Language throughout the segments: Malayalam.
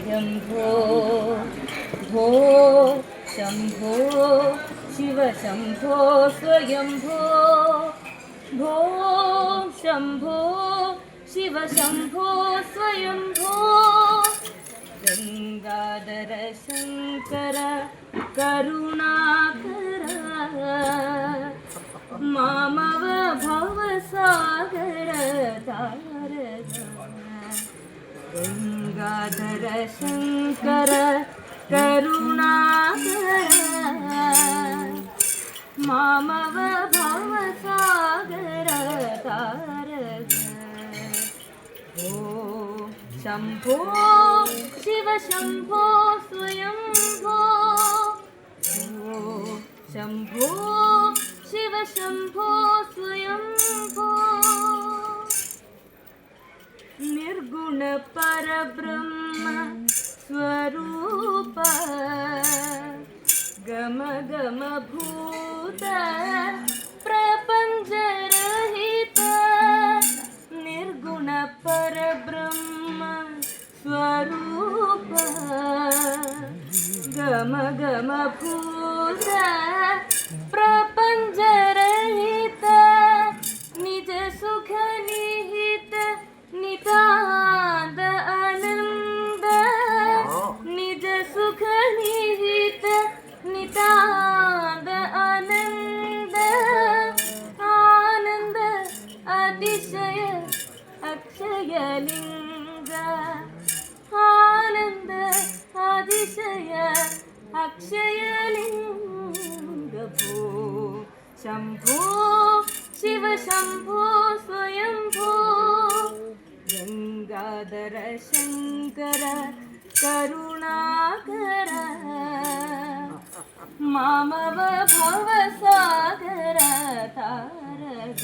स्वयंभो भो शम्भो शिव शम्भो स्वयंभो भो शम्भो शिव शम्भो स्वयंभो गङ्गाधर शङ्कर करुणाकर मामव भवसागर तारक ಗಂಗಾಧರ ಶಂಕರ ಕರುಣಾಕರ ಮಾಮವ ಭವಸಾಗರ ತಾರಗ ಓ ಶಂಭೋ ಶಿವ ಶಂಭೋ ಸ್ವಯಂಭೋ ಓ ಶಂಭೋ ಶಿವ ಶಂಭೋ ಸ್ವಯಂಭೋ निर्गुण परब्रह्म स्वरूप गम गम भूत प्रपञ्चरहित निर्गुण परब्रह्म स्वरूप गम गम അക്ഷയലിംഗ ആനന്ദ അതിശയ അക്ഷയലിംഗഭൂ. ശംഭോ ശിവശംഭോ സ്വയംഭോ. ഗംഗാധര ശങ്കര കരുണാകര മാമവ ഭവസാഗര താരക.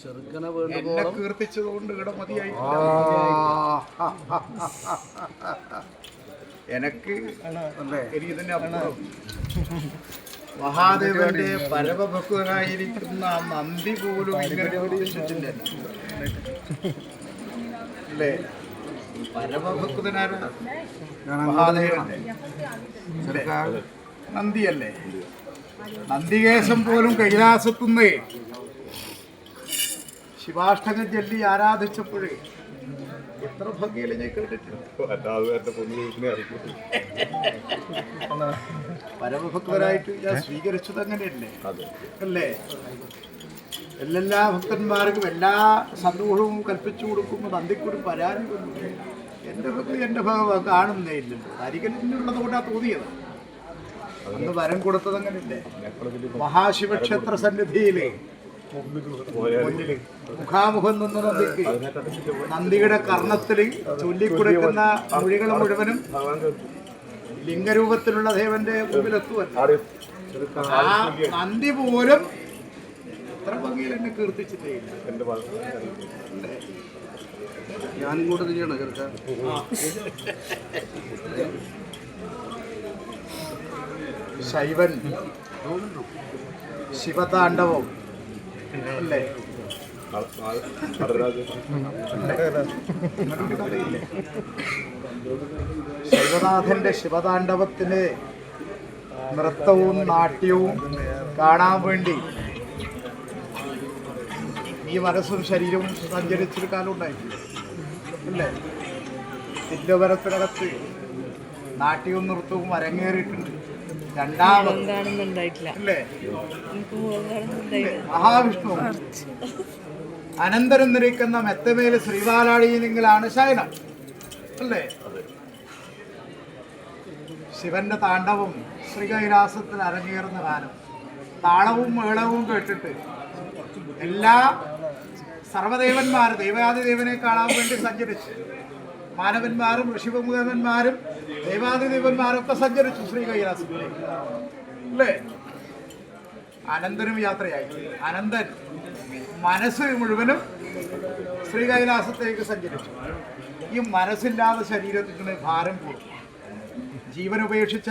ചെറുക്കനെ വേണ്ടുവോളം കീർത്തിച്ചതുകൊണ്ട് ഇവിടെ മതിയായി എനക്ക് തന്നെ മഹാദേവന്റെ പരമഭക്തനായിരിക്കുന്ന നന്ദി പോലും ഇങ്ങനെ അല്ലേ? പരമഭക്തനാരാ ഞാൻ മഹാദേവന്റെ. നന്ദിയല്ലേ? നന്ദികേശം പോലും കൈലാസത്തുന്നേ. ശിവാഷ്ടകം ചൊല്ലി ആരാധിച്ചപ്പോഴേ? എത്ര ഭംഗിയില്ല ഞാൻ കേട്ടിട്ടുണ്ട് പരമഭക്തരായിട്ട് ഞാൻ സ്വീകരിച്ചത് അങ്ങനെയല്ലേ? അല്ലേ? എല്ലാ ഭക്തന്മാർക്കും എല്ലാ സന്തോഷവും കൽപ്പിച്ചു കൊടുക്കുമ്പോൾ നന്ദിക്കൂടി പരാതി എന്റെ ഭക്തി എന്റെ ഭഗവാൻ കാണുന്നേ ഇല്ലല്ലോ. അരികലിനുള്ളത് കൊണ്ടാ തോന്നിയത്. അന്ന് വരം കൊടുത്തത് അങ്ങനെയല്ലേ? മഹാശിവക്ഷേത്ര സന്നിധിയിലേ മുഖാമുഖം നിന്ന് നന്ദിക്ക്. നന്ദിയുടെ കർണത്തിൽ ചൊല്ലിക്കൊടുക്കുന്ന മൊഴികൾ മുഴുവനും ലിംഗരൂപത്തിലുള്ള ദേവന്റെ മുമ്പിലെത്തുമല്ലോ ആ നന്ദി പോലും എത്ര ഭംഗിയിൽ എന്നെ കീർത്തിച്ചിട്ടേ ഞാനും കൂടെ തന്നെയാണ് ശൈവൻ. ശിവതാണ്ഡവം. ശൈവനാഥന്റെ ശിവതാണ്ഡവത്തിന് നൃത്തവും നാട്യവും കാണാൻ വേണ്ടി ഈ മനസ്സും ശരീരവും സഞ്ചരിച്ചൊരു കാലം ഉണ്ടായിട്ടില്ല തിരുവനന്തപുരത്തിനകത്ത് നാട്യവും നൃത്തവും അരങ്ങേറിയിട്ടുണ്ട്. മഹാവിഷ്ണു. അനന്തരം നിരക്കുന്ന മെത്തമേൽ ശ്രീപാലാടിയിലെങ്കിലാണ് ശയനം. അല്ലേ? ശിവന്റെ താണ്ഡവം ശ്രീകൈലാസത്തിൽ അരങ്ങേറുന്ന കാലം താളവും മേളവും കേട്ടിട്ട് എല്ലാ സർവദേവന്മാർ ദേവാദിദേവനെ കാണാൻ വേണ്ടി സഞ്ചരിച്ച് മാനവന്മാരും ഋഷിപമുഖന്മാരും ദൈവാദിദേവന്മാരും ഒക്കെ സഞ്ചരിച്ചു ശ്രീ കൈലാസത്തിലേക്ക്. അല്ലേ? അനന്തനും യാത്രയായി. അനന്തൻ മനസ്സ് മുഴുവനും ശ്രീ കൈലാസത്തേക്ക് സഞ്ചരിച്ചു. ഈ മനസ്സില്ലാതെ ശരീരത്തിന് ഭാരം കൂടും ജീവൻ ഉപേക്ഷിച്ച